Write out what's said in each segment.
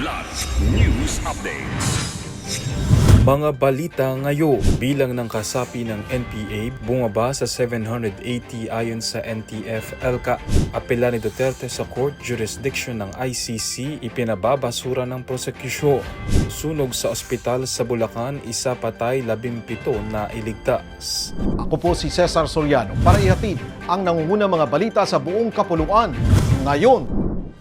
Kidlat News Updates. Mga balita ngayon, bilang ng kasapi ng NPA bumaba sa 780 ayon sa NTF-ELCA. Apela ni Duterte sa court jurisdiction ng ICC ipinababasura ng prosekusyon. Sunog sa ospital sa Bulacan, isa patay, labimpito na iligtas. Ako po si Cesar Soriano para ihatid ang nangungunang mga balita sa buong kapuluan. Ngayon,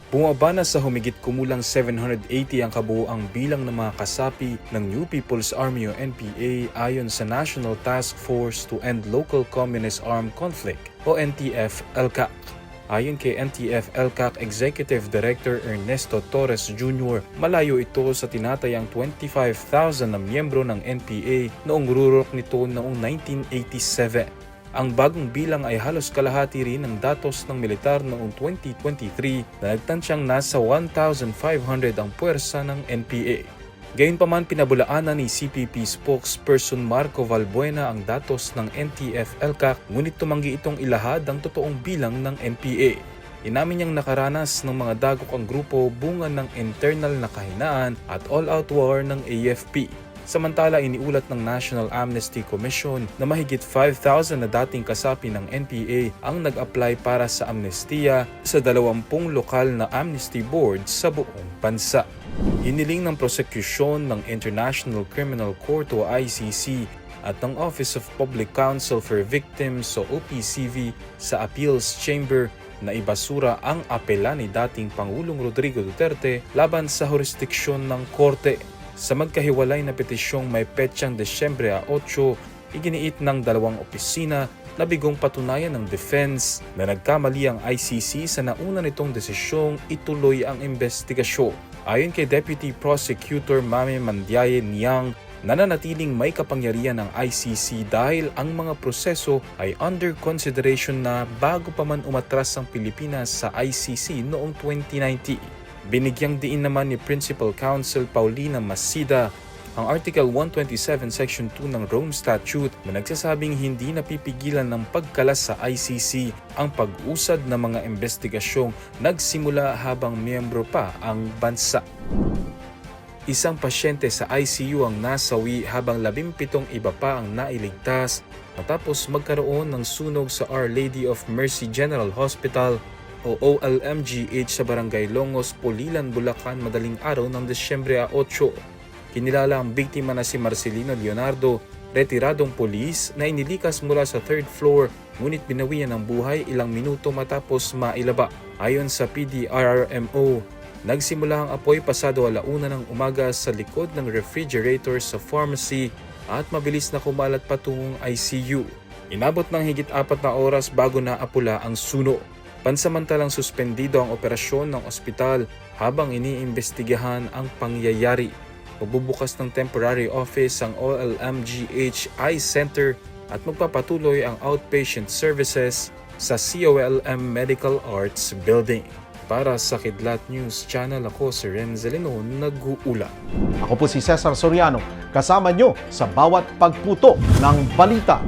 Bumaba na sa humigit kumulang 780 ang kabuuang bilang ng mga kasapi ng New People's Army o NPA ayon sa National Task Force to End Local Communist Armed Conflict o NTF-ELCAC. Ayon kay NTF-ELCAC Executive Director Ernesto Torres Jr., malayo ito sa tinatayang 25,000 na miyembro ng NPA noong rurok nito noong 1987. Ang bagong bilang ay halos kalahati rin ng datos ng militar noong 2023 na nagtansyang nasa 1,500 ang puwersa ng NPA. Gayunpaman pinabulaanan ni CPP spokesperson Marco Valbuena ang datos ng NTF-ELCAC ngunit tumanggi itong ilahad ang totoong bilang ng NPA. Inamin niyang nakaranas ng mga dagok ang grupo bunga ng internal na kahinaan at all-out war ng AFP. Samantala, iniulat ng National Amnesty Commission na mahigit 5,000 na dating kasapi ng NPA ang nag-apply para sa amnestiya sa 20 lokal na amnesty boards sa buong bansa. Hiniling ng prosekusyon ng International Criminal Court o ICC at ng Office of Public Counsel for Victims o OPCV sa Appeals Chamber na ibasura ang apela ni dating Pangulong Rodrigo Duterte laban sa jurisdiksyon ng korte. Sa magkahiwalay na petisyong may petsang Desyembre 8, iginiit ng dalawang opisina na bigong patunayan ng defense na nagkamali ang ICC sa nauna nitong desisyong ituloy ang investigasyon. Ayon kay Deputy Prosecutor Mame Mandiaye Niang, nananatiling may kapangyarihan ng ICC dahil ang mga proseso ay under consideration na bago pa man umatras ang Pilipinas sa ICC noong 2019. Binigyang diin naman ni Principal Counsel Paulina Masida ang Article 127 Section 2 ng Rome Statute na nagsasabing hindi napipigilan ng pagkalas sa ICC ang pag-usad ng mga investigasyong nagsimula habang miyembro pa ang bansa. Isang pasyente sa ICU ang nasawi habang 17 iba pa ang nailigtas matapos magkaroon ng sunog sa Our Lady of Mercy General Hospital o OLMGH sa Barangay Longos, Pulilan, Bulacan madaling araw ng Desyembre 8. Kinilala ang biktima na si Marcelino Leonardo, retiradong polis na inilikas mula sa third floor ngunit binawian ng buhay ilang minuto matapos mailaba. Ayon sa PDRRMO, nagsimula ang apoy pasado alauna ng umaga sa likod ng refrigerator sa pharmacy at mabilis na kumalat patungong ICU. Inabot ng higit apat na oras bago na apula ang suno. Pansamantalang suspendido ang operasyon ng ospital habang iniimbestigahan ang pangyayari. Magbubukas ng temporary office ang OLMGH Eye Center at magpapatuloy ang outpatient services sa COLM Medical Arts Building. Para sa Kidlat News Channel, ako si Renzelino, nag-uula. ako po si Cesar Soriano, kasama nyo sa bawat pagputo ng balita.